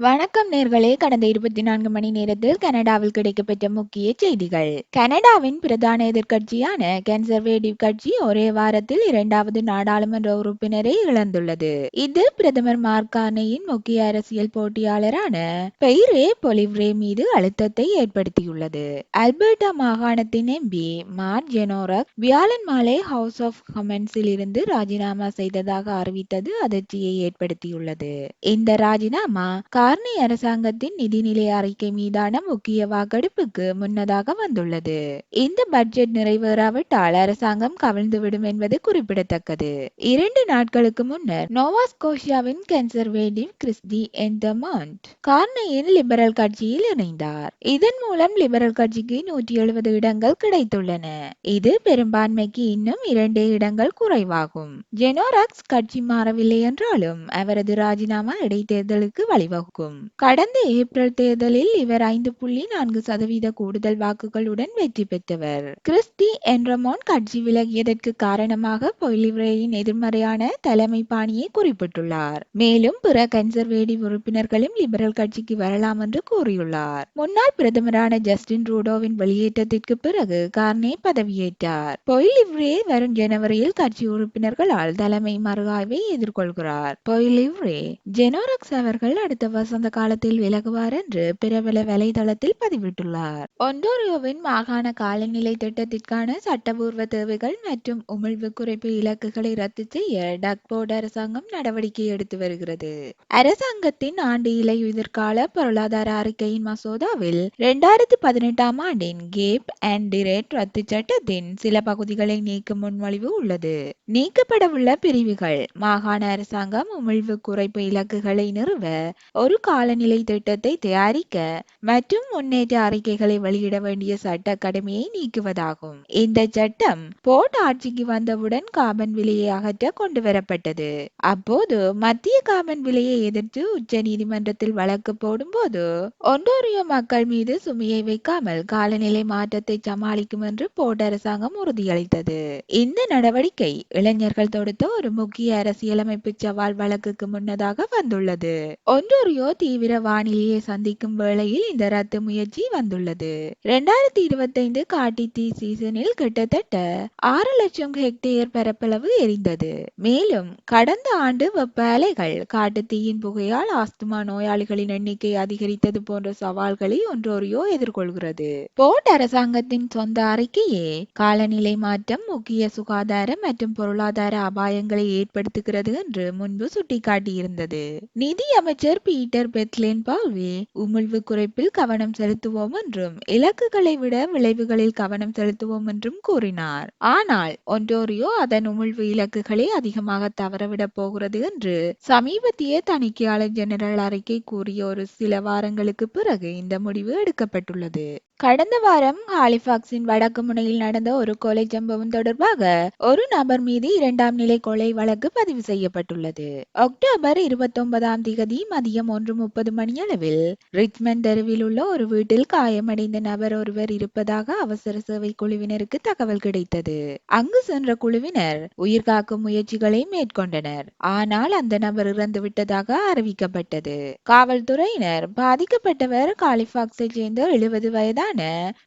வணக்கம் நேர்களே. கடந்த இருபத்தி நான்கு மணி நேரத்தில் கனடாவில் கிடைக்கப்பெற்ற முக்கிய செய்திகள். கனடாவின் பிரதான எதிர்கட்சியான கன்சர்வேட்டிவ் கட்சி ஒரே வாரத்தில் இரண்டாவது நாடாளுமன்ற உறுப்பினரை இழந்துள்ளது. இது பிரதமர் மார்கானையின் முக்கிய அரசியல் போட்டியாளரான பெய்ரே பொலிவ்ரே மீது அழுத்தத்தை ஏற்படுத்தியுள்ளது. அல்பர்டா மாகாணத்தின் எம்பி மார் ஜெனோரக் வியாழன் மாலை ஹவுஸ் ஆஃப் கமெண்ட்ஸில் இருந்து ராஜினாமா செய்ததாக அறிவித்தது அதிர்ச்சியை ஏற்படுத்தியுள்ளது. இந்த ராஜினாமா கார்னி அரசாங்கத்தின் நிதிநிலை அறிக்கை மீதான முக்கிய வாக்கெடுப்புக்கு முன்னதாக வந்துள்ளது. இந்த பட்ஜெட் நிறைவேறாவிட்டால் அரசாங்கம் கவிழ்ந்துவிடும் என்பது குறிப்பிடத்தக்கது. இரண்டு நாட்களுக்கு முன்னர் நோவாஸ்கோஷியாவின் கன்சர்வேட்டிவ் கிறிஸ்டி என்டமாண்ட் கார்னியின் லிபரல் கட்சியில் இணைந்தார். இதன் மூலம் லிபரல் கட்சிக்கு நூற்றி எழுபது இடங்கள் கிடைத்துள்ளன. இது பெரும்பான்மைக்கு இன்னும் இரண்டே இடங்கள் குறைவாகும். ஜெனோராக்ஸ் கட்சி மாறவில்லை என்றாலும் அவரது ராஜினாமா இடைத்தேர்தலுக்கு வழிவகுக்கும். கடந்த ஏப்ரல் தேர்தலில் இவர் ஐந்து புள்ளி நான்கு சதவீத கூடுதல் வாக்குகளுடன் வெற்றி பெற்றவர். கிறிஸ்டி என்ரமோன் கட்சி விலகியதற்கு காரணமாக பொலிவ்ரேயின் எதிர்மறையான தலைமை பாணியை குறிப்பிட்டுள்ளார். மேலும் பிற கன்சர்வேட்டிவ் உறுப்பினர்களும் லிபரல் கட்சிக்கு வரலாம் என்று கூறியுள்ளார். முன்னாள் பிரதமரான ஜஸ்டின் ரூடோவின் வெளியேற்றத்திற்கு பிறகு கார்னே பதவியேற்றார். பொய்லிவ்ரே வரும் ஜனவரியில் கட்சி உறுப்பினர்களால் தலைமை மறுஆய்வை எதிர்கொள்கிறார். பொய்லிவ்ரே ஜெனோரக்ஸ் அவர்கள் அடுத்த வசந்த காலத்தில் விலகுவார் என்று பிரபல வலைதளத்தில் பதிவிட்டுள்ளார். ஒன்டோரியோவின் மாகாண காலநிலை திட்டத்திற்கான சட்டபூர்வ தேவைகள் மற்றும் உமிழ்வு குறைப்பு இலக்குகளை ரத்து செய்ய டக்போர்ட் அரசாங்கம் நடவடிக்கை எடுத்து வருகிறது. அரசாங்கத்தின் ஆண்டு இலை எதிர்கால பொருளாதார அறிக்கையின் மசோதாவில் இரண்டாயிரத்தி பதினெட்டாம் ஆண்டின் கேப் அண்ட் டிரேட் ரத்து சட்டத்தின் சில பகுதிகளை நீக்கும் முன்மொழிவு உள்ளது. நீக்கப்படவுள்ள பிரிவுகள் மாகாண அரசாங்கம் உமிழ்வு குறைப்பு இலக்குகளை நிறுவ ஒரு காலநிலை திட்டத்தை தயாரிக்க மற்றும் முன்னேற்ற அறிக்கைகளை வெளியிட வேண்டிய சட்ட கடமையை நீக்குவதாகும். இந்த சட்டம் போர்ட் ஆட்சிக்கு வந்தவுடன் காபன் விலையை அகற்ற கொண்டு வரப்பட்டது அப்போது மத்திய காபன் விலையை எதிர்த்து உச்ச நீதிமன்றத்தில் வழக்கு போடும்போது ஒன்டோரியோ மக்கள் மீது சுமையை வைக்காமல் காலநிலை மாற்றத்தை சமாளிக்கும் என்று போர்ட் அரசாங்கம் உறுதியளித்தது. இந்த நடவடிக்கை இளைஞர்கள் தொடுத்த ஒரு முக்கிய அரசியலமைப்பு சவால் வழக்குக்கு முன்னதாக வந்துள்ளது. ஒன்டோரியோ தீவிர வானிலையை சந்திக்கும் வேளையில் இந்த ரத்து முயற்சி வந்துள்ளது. இரண்டாயிரத்தி இருபத்தைந்து காட்டி தீ சீசனில் கிட்டத்தட்ட ஆறு லட்சம் ஹெக்டேயர் பரப்பளவு எரிந்தது. மேலும் கடந்த ஆண்டு வெப்ப அலைகள் காட்டு தீயின் புகையால் ஆஸ்துமா நோயாளிகளின் எண்ணிக்கை அதிகரித்தது போன்ற சவால்களை ஒன்றோரியோ எதிர்கொள்கிறது. போர்ட் அரசாங்கத்தின் சொந்த அறிக்கையே காலநிலை மாற்றம் முக்கிய சுகாதார மற்றும் பொருளாதார அபாயங்களை ஏற்படுத்துகிறது என்று முன்பு சுட்டிக்காட்டியிருந்தது. நிதி அமைச்சர் பி. பீட்டர் பெத்லேன் பால்வே உமிழ்வு குறைப்பில் கவனம் செலுத்துவோம் என்றும் இலக்குகளை விட விளைவுகளில் கவனம் செலுத்துவோம் என்றும் கூறினார். ஆனால் ஒன்டோரியோ அதன் உமிழ்வு இலக்குகளை அதிகமாக தவறவிடப் போகிறது என்று சமீபத்திய தணிக்கையாளர் ஜெனரல் அறிக்கை கூறிய ஒரு சில வாரங்களுக்கு பிறகு இந்த முடிவு எடுக்கப்பட்டுள்ளது. கடந்த வாரம் ஹாலிபாக்ஸின் வடக்கு முனையில் நடந்த ஒரு கொலை சம்பவம் தொடர்பாக ஒரு நபர் மீது இரண்டாம் நிலை கொலை வழக்கு பதிவு செய்யப்பட்டுள்ளது. அக்டோபர் இருபத்தி ஒன்பதாம் திகதி மதியம் ஒன்று முப்பது மணியளவில் ரிச்மண்ட் தெருவில் உள்ள ஒரு வீட்டில் காயமடைந்த நபர் ஒருவர் இருப்பதாக அவசர சேவை குழுவினருக்கு தகவல் கிடைத்தது. அங்கு சென்ற குழுவினர் உயிர்காக்கும் முயற்சிகளை மேற்கொண்டனர். ஆனால் அந்த நபர் இறந்து விட்டதாக அறிவிக்கப்பட்டது. காவல்துறையினர் பாதிக்கப்பட்டவர் காலிபாக்ஸை சேர்ந்த எழுபது வயதான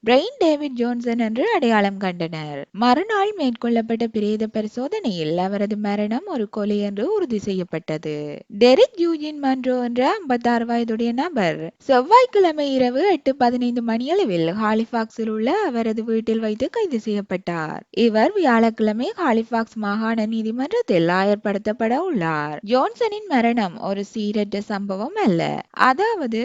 பிரெயின் டேவிட் ஜோன்சன் என்று அடையாளம் கண்டனர். மறுநாள் மேற்கொள்ளப்பட்ட பிரேத பரிசோதனையில் அவரது மரணம் ஒரு கொலை என்று உறுதி செய்யப்பட்டது. டெரிக் யூஜின் மன்றோ என்ற ஐம்பத்தாறு வயதுடைய நபர் செவ்வாய்க்கிழமை இரவு எட்டு பதினைந்து மணியளவில் ஹாலிபாக்ஸில் உள்ள அவரது வீட்டில் வைத்து கைது செய்யப்பட்டார். இவர் வியாழக்கிழமை ஹாலிபாக்ஸ் மாகாண நீதிமன்றத்தில் ஆயர்படுத்தப்பட உள்ளார். ஜோன்சனின் மரணம் ஒரு சீரற்ற சம்பவம் அல்ல. அதாவது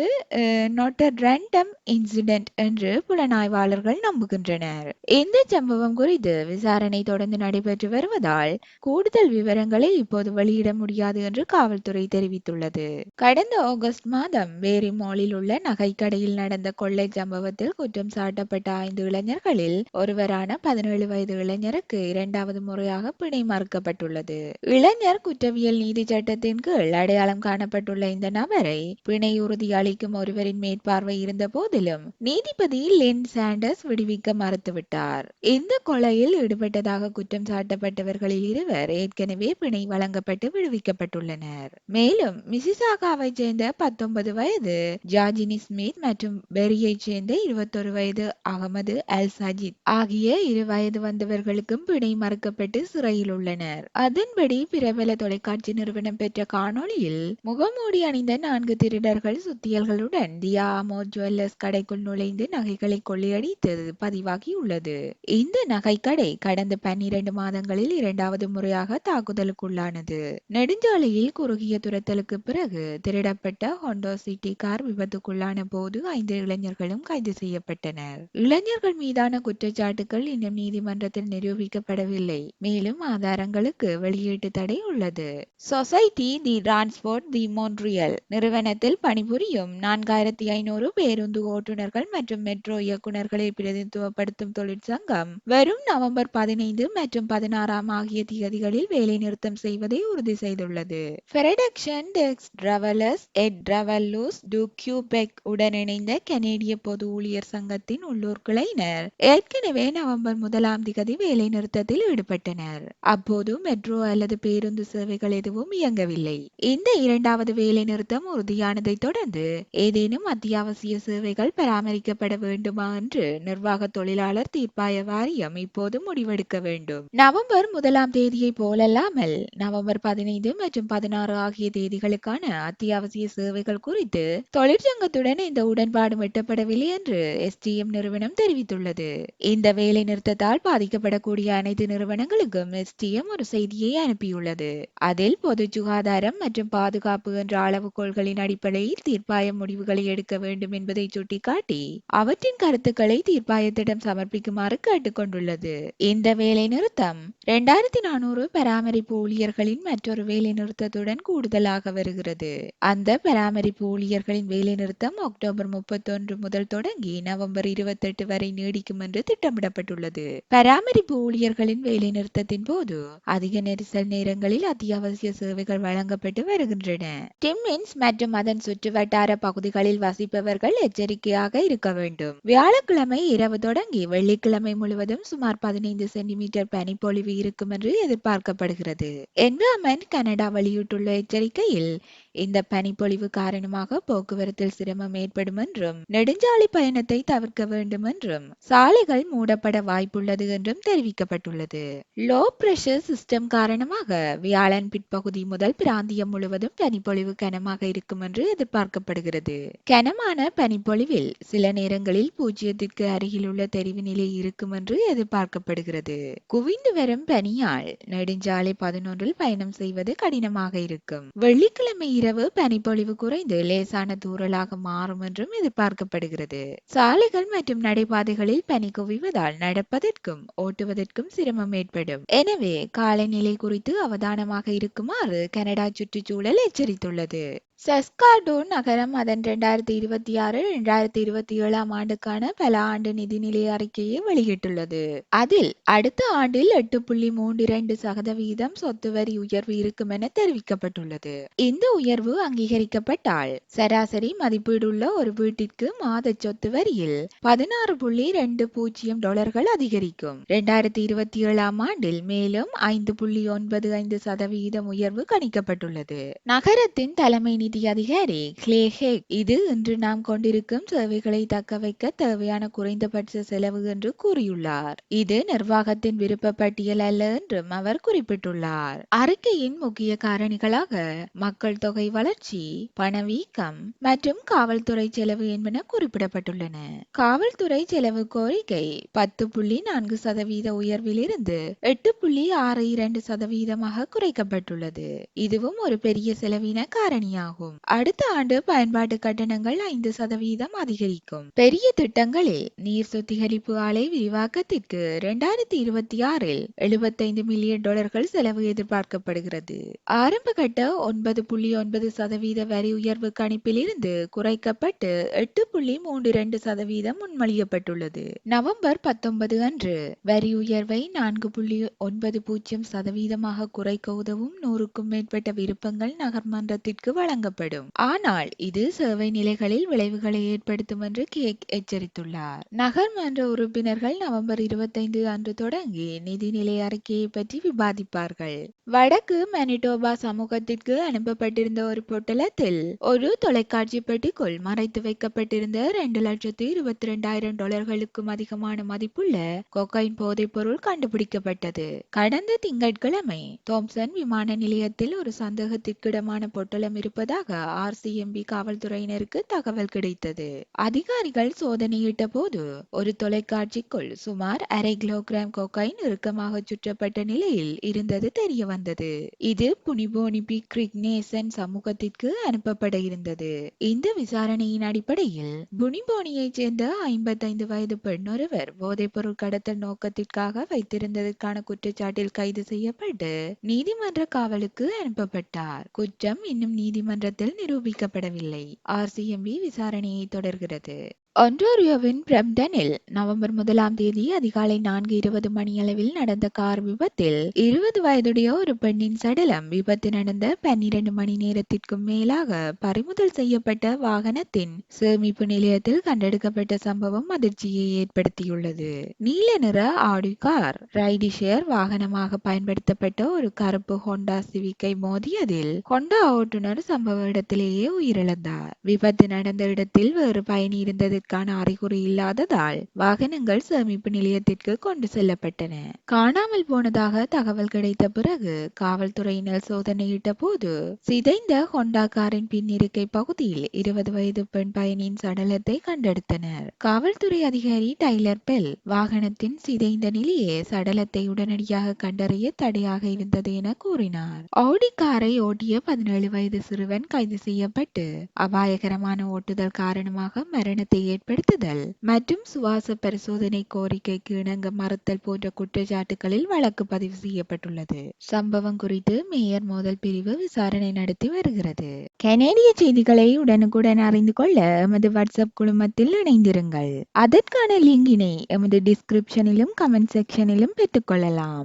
நோட்டர் ரண்டம் இன்சிடென்ட் என்று புலனாய்வாளர்கள் நம்புகின்றனர். இந்த சம்பவம் குறித்து விசாரணை தொடர்ந்து நடைபெற்று வருவதால் கூடுதல் விவரங்களை இப்போது வெளியிட முடியாது என்று காவல்துறை தெரிவித்துள்ளது. கடந்த ஆகஸ்ட் மாதம் வேரி மாலில் உள்ள நகைக்கடையில் நடந்த கொள்ளை சம்பவத்தில் குற்றம் சாட்டப்பட்ட ஐந்து இளைஞர்களில் ஒருவரான பதினேழு வயது இளைஞருக்கு இரண்டாவது முறையாக பிணை மறுக்கப்பட்டுள்ளது. இளைஞர் குற்றவியல் நீதி சட்டத்தின் கீழ் அடையாளம் காணப்பட்டுள்ள இந்த நபரை பிணை உறுதி அளிக்கும் ஒருவரின் மேற்பார்வை இருந்த போதிலும் நீதிபதி நீதிபதி லின் சாண்டர்ஸ் விடுவிக்க மறுத்துவிட்டார். இந்த கொலையில் ஈடுபட்டதாக குற்றம் சாட்டப்பட்டவர்களில் இருவர் ஏற்கனவே பிணை வழங்கப்பட்டு விடுவிக்கப்பட்டுள்ளனர். மேலும் மிசிசாகாவை சேர்ந்த பத்தொன்பது வயது ஜார்ஜினி ஸ்மித் மற்றும் பெரியை சேர்ந்த இருபத்தொரு வயது அகமது அல் சஜித் ஆகிய இரு வயது வந்தவர்களுக்கும் பிணை மறுக்கப்பட்டு சிறையில் உள்ளனர். அதன்படி பிரபல தொலைக்காட்சி நிறுவனம் பெற்ற காணொளியில் முகமூடி அணிந்த நான்கு திருடர்கள் சுத்தியல்களுடன் தியாமோ ஜுவல்லர்ஸ் கடைக்குள் நுழைந்து நகை நகைகளை கொள்ளையடித்தது பதிவாகியுள்ளது. இந்த நகைக்கடை கடந்த பன்னிரண்டு மாதங்களில் இரண்டாவது முறையாக தாக்குதலுக்குள்ளானது. நெடுஞ்சாலையில் குறுகிய துரத்தலுக்கு பிறகு திருடப்பட்ட ஹோண்டோ சிட்டி கார் விபத்துக்குள்ளான போது ஐந்து இளைஞர்களும் கைது செய்யப்பட்டனர். இளைஞர்கள் மீதான குற்றச்சாட்டுகள் இன்னும் நீதிமன்றத்தில் நிரூபிக்கப்படவில்லை. மேலும் ஆதாரங்களுக்கு வெளியீட்டு தடை உள்ளது. Society the transport the Montreal நிறுவனத்தில் பணிபுரியும் நான்காயிரத்தி ஐநூறு பேருந்து ஓட்டுநர்கள் மற்றும் மெட்ரோ இயக்குநர்களை பிரதிநிதித்துவப்படுத்தும் தொழிற்சங்கம். வரும் நவம்பர் பதினைந்து மற்றும் பதினாறாம் ஆகிய திகதிகளில் வேலை நிறுத்தம் செய்வதை உறுதி செய்துள்ளது. ஃபெரடக்ஷன் டெக்ஸ் டிராவலர்ஸ் எட் டிராவல்லூஸ் டு கியூபெக் உடன் இணைந்த கனேடிய பொது ஊழியர் சங்கத்தின் உள்ளூர் கிளையினர் ஏற்கனவே நவம்பர் முதலாம் திகதி வேலை நிறுத்தத்தில் ஈடுபட்டனர். அப்போது மெட்ரோ அல்லது பேருந்து சேவைகள் எதுவும் இயங்கவில்லை. இந்த இரண்டாவது வேலை நிறுத்தம் உறுதியானதை தொடர்ந்து ஏதேனும் அத்தியாவசிய சேவைகள் பராமரிக்கப்பட வேண்டுமா என்று நிர்வாக தொழிலாளர் தீர்ப்பாய வாரியம் இப்போது முடிவெடுக்க வேண்டும். நவம்பர் முதலாம் தேதியை போலல்லாமல் நவம்பர் பதினைந்து மற்றும் பதினாறு ஆகிய தேதிகளுக்கான அத்தியாவசிய சேவைகள் குறித்து தொழிற்சங்கத்துடன் இந்த உடன்பாடு வெட்டப்படவில்லை என்று எஸ்டிஎம் நிறுவனம் தெரிவித்துள்ளது. இந்த வேலை நிறுத்தத்தால் பாதிக்கப்படக்கூடிய அனைத்து நிறுவனங்களுக்கும் எஸ்டிஎம் ஒரு செய்தியை அனுப்பியுள்ளது. அதில் பொது சுகாதாரம் மற்றும் பாதுகாப்பு என்ற அளவுகோள்களின் அடிப்படையில் தீர்ப்பாய முடிவுகளை எடுக்க வேண்டும் என்பதை சுட்டிக்காட்டி அவற்றின் கருத்துக்களை தீர்ப்பாயத்திடம் சமர்ப்பிக்குமாறு கேட்டுக்கொண்டுள்ளது. இந்த வேலை நிறுத்தம் இரண்டாயிரத்தி நானூறு பராமரிப்பு ஊழியர்களின் மற்றொரு வேலை நிறுத்தத்துடன் கூடுதலாக வருகிறது. அந்த பராமரிப்பு ஊழியர்களின் வேலை நிறுத்தம் அக்டோபர் முப்பத்தொன்று முதல் தொடங்கி நவம்பர் இருபத்தெட்டு வரை நீடிக்கும் என்று திட்டமிடப்பட்டுள்ளது. பராமரிப்பு ஊழியர்களின் வேலை நிறுத்தத்தின் போது அதிக நெரிசல் நேரங்களில் அத்தியாவசிய சேவைகள் வழங்கப்பட்டு வருகின்றன. டிம்மின்ஸ் மற்றும் அதன் சுற்று வட்டார பகுதிகளில் வசிப்பவர்கள் எச்சரிக்கையாக இருக்க வேண்டும். வியாழக்கிழமை இரவு தொடங்கி வெள்ளிக்கிழமை முழுவதும் சுமார் பதினைந்து சென்டிமீட்டர் பனிப்பொழிவு இருக்கும் என்று எதிர்பார்க்கப்படுகிறது. என்விரான்மெண்ட் கனடா வெளியிட்டுள்ள எச்சரிக்கையில் இந்த பனிப்பொழிவு காரணமாக போக்குவரத்தில் சிரமம் ஏற்படும் என்றும் நெடுஞ்சாலை பயணத்தை தவிர்க்க வேண்டும் என்றும் சாலைகள் மூடப்பட வாய்ப்புள்ளது என்றும் தெரிவிக்கப்பட்டுள்ளது. லோ பிரஷர் சிஸ்டம் காரணமாக வியாழன் பிற்பகுதி முதல் பிராந்தியம் முழுவதும் பனிப்பொழிவு கனமாக இருக்கும் என்று எதிர்பார்க்கப்படுகிறது. கனமான பனிப்பொழிவில் சில நேரங்களில் பூஜ்ஜியத்திற்கு அருகில் உள்ள தெரிவு நிலை இருக்கும் என்று எதிர்பார்க்கப்படுகிறது. குவிந்து வரும் பனியால் நெடுஞ்சாலை பதினொன்றில் பயணம் செய்வது கடினமாக இருக்கும். வெள்ளிக்கிழமை இரவு பனிப்பொழிவு குறைந்து லேசான தூறலாக மாறும் என்றும் எதிர்பார்க்கப்படுகிறது. சாலைகள் மற்றும் நடைபாதைகளில் பனி குவிவதால் நடப்பதற்கும் ஓட்டுவதற்கும் சிரமம் ஏற்படும். எனவே காலநிலை குறித்து அவதானமாக இருக்குமாறு கனடா சுற்றுச்சூழல் எச்சரித்துள்ளது. சஸ்கார்டூன் நகரம் அதன் இரண்டாயிரத்தி இருபத்தி ஆறு இரண்டாயிரத்தி இருபத்தி ஏழாம் ஆண்டுக்கான பல ஆண்டு நிதிநிலை அறிக்கையை வெளியிட்டுள்ளது. அதில் அடுத்த ஆண்டில் எட்டு புள்ளி மூன்று இரண்டு சதவீதம் சொத்து வரி உயர்வு இருக்கும் என தெரிவிக்கப்பட்டுள்ளது. இந்த உயர்வு அங்கீகரிக்கப்பட்டால் சராசரி மதிப்பீடுள்ள ஒரு வீட்டிற்கு மாத சொத்து வரியில் பதினாறு புள்ளி ரெண்டு பூஜ்ஜியம் டாலர்கள் அதிகரிக்கும். இரண்டாயிரத்தி இருபத்தி ஏழாம் ஆண்டில் மேலும் ஐந்து புள்ளி ஒன்பது ஐந்து சதவீதம் உயர்வு கணிக்கப்பட்டுள்ளது. நகரத்தின் தலைமை நிதி அதிகாரி கிளே ஹேக் இது இன்று நாம் கொண்டிருக்கும் சேவைகளை தக்கவைக்க தேவையான குறைந்தபட்ச செலவு என்று கூறியுள்ளார். இது நிர்வாகத்தின் விருப்ப பட்டியல் அல்ல என்றும் அவர் குறிப்பிட்டுள்ளார். அறிக்கையின் முக்கிய காரணிகளாக மக்கள் தொகை வளர்ச்சி பணவீக்கம் மற்றும் காவல்துறை செலவு என்பன குறிப்பிடப்பட்டுள்ளன. காவல்துறை செலவு கோரிக்கை பத்து புள்ளி நான்கு சதவீத உயர்விலிருந்து எட்டு புள்ளி ஆறு இரண்டு சதவீதமாக குறைக்கப்பட்டுள்ளது. இதுவும் ஒரு பெரிய செலவின காரணியாகும். அடுத்த ஆண்டு பயன்பாட்டு கட்டணங்கள் ஐந்து சதவீதம் அதிகரிக்கும். பெரிய திட்டங்களில் நீர் சுத்திகரிப்பு ஆலை விரிவாக்கத்திற்கு இரண்டாயிரத்தி இருபத்தி ஆறில் எழுபத்தைந்து மில்லியன் டாலர்கள் செலவு எதிர்பார்க்கப்படுகிறது. ஆரம்ப கட்ட ஒன்பது புள்ளி ஒன்பது சதவீத வரி உயர்வு கணிப்பிலிருந்து குறைக்கப்பட்டு எட்டு புள்ளி மூன்று இரண்டு சதவீதம் முன்மொழியப்பட்டுள்ளது. நவம்பர் பத்தொன்பது அன்று வரி உயர்வை நான்கு புள்ளி ஒன்பது பூஜ்ஜியம் சதவீதமாக குறைக்க உதவும் நூறுக்கும் மேற்பட்ட விருப்பங்கள் நகர்மன்றத்திற்கு வழங்க வழங்கப்படும். ஆனால் இது சேவை நிலைகளில் விளைவுகளை ஏற்படுத்தும் என்று கேக் எச்சரித்துள்ளார். நகர்மன்ற உறுப்பினர்கள் நவம்பர் இருபத்தைந்து அன்று தொடங்கி நிதிநிலை அறிக்கையை பற்றி விவாதிப்பார்கள். வடக்கு மனிடோபா சமூகத்திற்கு அனுப்பப்பட்டிருந்த ஒரு பொட்டலத்தில் ஒரு தொலைக்காட்சி பெட்டிக்குள் மறைத்து வைக்கப்பட்டிருந்த இரண்டு லட்சத்து இருபத்தி இரண்டாயிரம் டாலர்களுக்கும் அதிகமான மதிப்புள்ள கொக்கைன் போதைப் பொருள் கண்டுபிடிக்கப்பட்டது. கடந்த திங்கட்கிழமை தோம்சன் விமான நிலையத்தில் ஒரு சந்தேகத்திற்கிடமான பொட்டலம் இருப்பதால் இருப்பதாக ஆர்சிஎம்பி காவல்துறையினருக்கு தகவல் கிடைத்தது. அதிகாரிகள் சோதனையிட்ட போது ஒரு தொலைக்காட்சிக்குள் சுமார் அரை கிலோகிராம் கொக்கைன் இறுக்கமாக சுற்றப்பட்ட நிலையில் இருந்தது தெரிய வந்தது இது புனிபோனிபி கிரிக்னேசன் சமூகத்திற்கு அனுப்பப்பட இருந்தது. இந்த விசாரணையின் அடிப்படையில் புனிபோனியைச் சேர்ந்த ஐம்பத்தைந்து வயது பெண் ஒருவர் போதைப்பொருள் கடத்தல் நோக்கத்திற்காக வைத்திருந்ததற்கான குற்றச்சாட்டில் கைது செய்யப்பட்டு நீதிமன்ற காவலுக்கு அனுப்பப்பட்டார். குற்றம் இன்னும் நீதிமன்ற நீதிமன்றத்தில் நிரூபிக்கப்படவில்லை. ஆர்சிஎம்பி விசாரணையை தொடர்கிறது. ஒன்டோரியோவின் பிரம்டனில் நவம்பர் முதலாம் தேதி அதிகாலை நான்கு இருபது மணியளவில் நடந்த கார் விபத்தில் இருபது வயதுடைய ஒரு பெண்ணின் சடலம் விபத்து நடந்த பன்னிரண்டு மணி நேரத்திற்கும் மேலாக பறிமுதல் செய்யப்பட்ட வாகனத்தின் சேமிப்பு நிலையத்தில் கண்டெடுக்கப்பட்ட சம்பவம் அதிர்ச்சியை ஏற்படுத்தியுள்ளது. நீல நிற ஆடி கார் ரைடி ஷேர் வாகனமாக பயன்படுத்தப்பட்ட ஒரு கருப்பு ஹோண்டா சிவிக்கை மோதியதில் ஹோண்டா ஓட்டுநர் சம்பவ இடத்திலேயே உயிரிழந்தார். விபத்து நடந்த இடத்தில் வேறு பயணி இருந்தது அதற்கான அறிகுறி இல்லாததால் வாகனங்கள் சேமிப்பு நிலையத்திற்கு கொண்டு செல்லப்பட்டன. காணாமல் போனதாக தகவல் கிடைத்த பிறகு காவல்துறையினர் சோதனையிட்ட போது சிதைந்த ஹொண்டா காரின் பின்னிருக்கை பகுதியில் இருபது வயது பெண் பயணியின் சடலத்தை கண்டெடுத்தனர். காவல்துறை அதிகாரி டைலர் பெல் வாகனத்தின் சிதைந்த நிலையே சடலத்தை உடனடியாக கண்டறிய தடையாக இருந்தது என கூறினார். ஆடி காரை ஓட்டிய பதினேழு வயது சிறுவன் கைது செய்யப்பட்டு அபாயகரமான ஓட்டுதல் காரணமாக மரணத்தை ஏற்படுத்துதல். மற்றும் சுவாச பரிசோதனை கோரிக்கைக்கு இணங்க மறுத்தல் போன்ற குற்றச்சாட்டுகளில் வழக்கு பதிவு செய்யப்பட்டுள்ளது. சம்பவம் குறித்து மேயர் மோதல் பிரிவு விசாரணை நடத்தி வருகிறது. கனேடிய செய்திகளை உடனுக்குடன் அறிந்து கொள்ள எமது வாட்ஸ்அப் குழுமத்தில் இணைந்திருங்கள். அதற்கான லிங்கினை எமது டிஸ்கிரிப்ஷனிலும் கமெண்ட் செக்ஷனிலும் பெற்றுக்கொள்ளலாம்